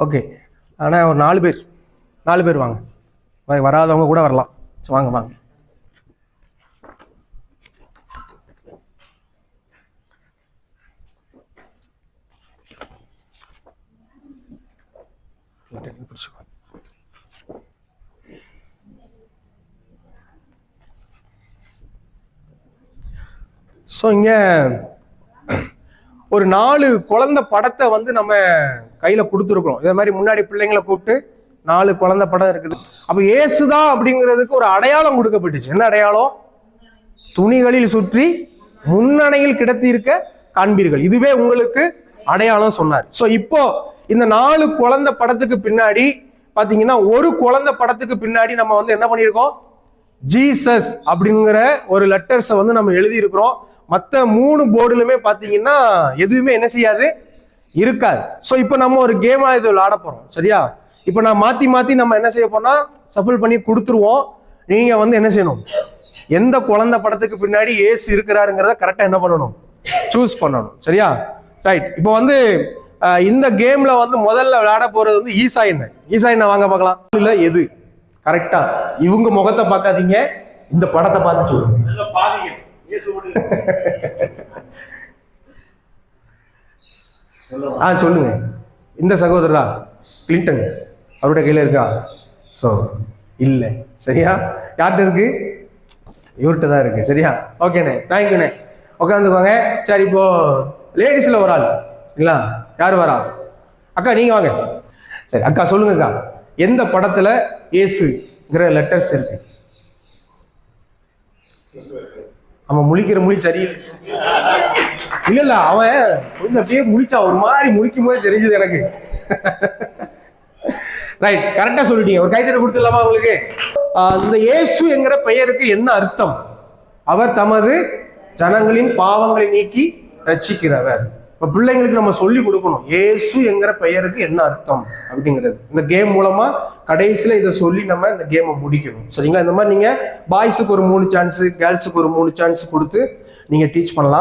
Okay. ஆனால் ஒரு நாலு பேர். நாலு பேர் வாங்க. வராதவங்க கூட வரலாம். ஸோ வாங்க வாங்க. பிடிச்சிக்கோ ஸோ இங்கே ஒரு நாலு குழந்தை படத்தை வந்து நம்ம கையில் கொடுத்துருக்குறோம். இதே மாதிரி முன்னாடி பிள்ளைங்களை கூப்பிட்டு நாலு குழந்தை படம் இருக்குது. அப்போ ஏசுதா அப்படிங்கிறதுக்கு ஒரு அடையாளம் கொடுக்கப்பட்டுச்சு. என்ன அடையாளம்? துணிகளில் சுற்றி முன்னணையில் கிடத்தியிருக்க காண்பீர்கள். இதுவே உங்களுக்கு அடையாளம் சொன்னார். ஸோ இப்போ இந்த நாலு குழந்தை படத்துக்கு பின்னாடி பார்த்தீங்கன்னா ஒரு குழந்தை படத்துக்கு பின்னாடி நம்ம வந்து என்ன பண்ணியிருக்கோம்? ஜீசஸ் அப்படிங்கிற ஒரு லெட்டர்ஸை வந்து நம்ம எழுதியிருக்கிறோம். மற்ற மூணு போர்டுலுமே பார்த்தீங்கன்னா எதுவுமே என்ன செய்யாது? இருக்காது. ஸோ இப்போ நம்ம ஒரு கேமாக இது விளாட போகிறோம் சரியா? இப்போ நான் மாற்றி மாற்றி நம்ம என்ன செய்ய போனால் சஃபிள் பண்ணி கொடுத்துருவோம். நீங்கள் வந்து என்ன செய்யணும்? எந்த குழந்தை படத்துக்கு பின்னாடி ஏசு இருக்கிறாருங்கிறத கரெக்டாக என்ன பண்ணணும்? சூஸ் பண்ணணும். சரியா? ரைட் இப்போ வந்து இந்த கேமில் வந்து முதல்ல விளையாட போகிறது வந்து ஈசா என்ன? ஈசா என்ன? வாங்க பார்க்கலாம். இல்லை எது? கரெக்டா இவங்க முகத்தை பார்க்காதீங்க. இந்த படத்தை பார்த்து சொல்லுங்க. ஆ சொல்லுங்க. இந்த சகோதரரா? கிளின்டன் அவருடைய கையில இருக்கா? ஸோ இல்லை. சரியா? யார்கிட்ட இருக்கு? இவர்கிட்ட தான் இருக்கு. சரியா? ஓகேண்ணே தேங்க்யூண்ணே உட்காந்துக்கோங்க சரி இப்போ லேடிஸில் ஒரு ஆள். இல்லைங்களா யார் வரா? அக்கா நீங்கள் வாங்க. சரி அக்கா சொல்லுங்கக்கா எந்த படத்தில் ஏசுங்கிற லெட்டர்ஸ் இருக்கு? அவன் முழிக்கிற மொழி சரியில்லை. இல்ல இல்ல அவன் கொஞ்சம் அப்படியே முழிச்சா ஒரு மாதிரி முழிக்கும் போது தெரிஞ்சது எனக்கு. ரைட் கரெக்டா சொல்லிட்டீங்க. ஒரு கைத்தறி கொடுத்துடலாமா உங்களுக்கு? இந்த இயேசு என்கிற பெயருக்கு என்ன அர்த்தம்? அவர் தமது ஜனங்களின் பாவங்களை நீக்கி ரச்சிக்கிறவர் இப்போ பிள்ளைங்களுக்கு நம்ம சொல்லி கொடுக்கணும். ஏசு என்கிற பெயருக்கு என்ன அர்த்தம் அப்படிங்கிறது. இந்த கேம் மூலமா கடைசியில இதை சொல்லி நம்ம இந்த கேமை முடிக்கணும். சரிங்களா? இந்த மாதிரி நீங்க பாய்ஸுக்கு ஒரு மூணு சான்ஸ் கேர்ள்ஸுக்கு ஒரு மூணு சான்ஸ் கொடுத்து நீங்க டீச் பண்ணலாம்.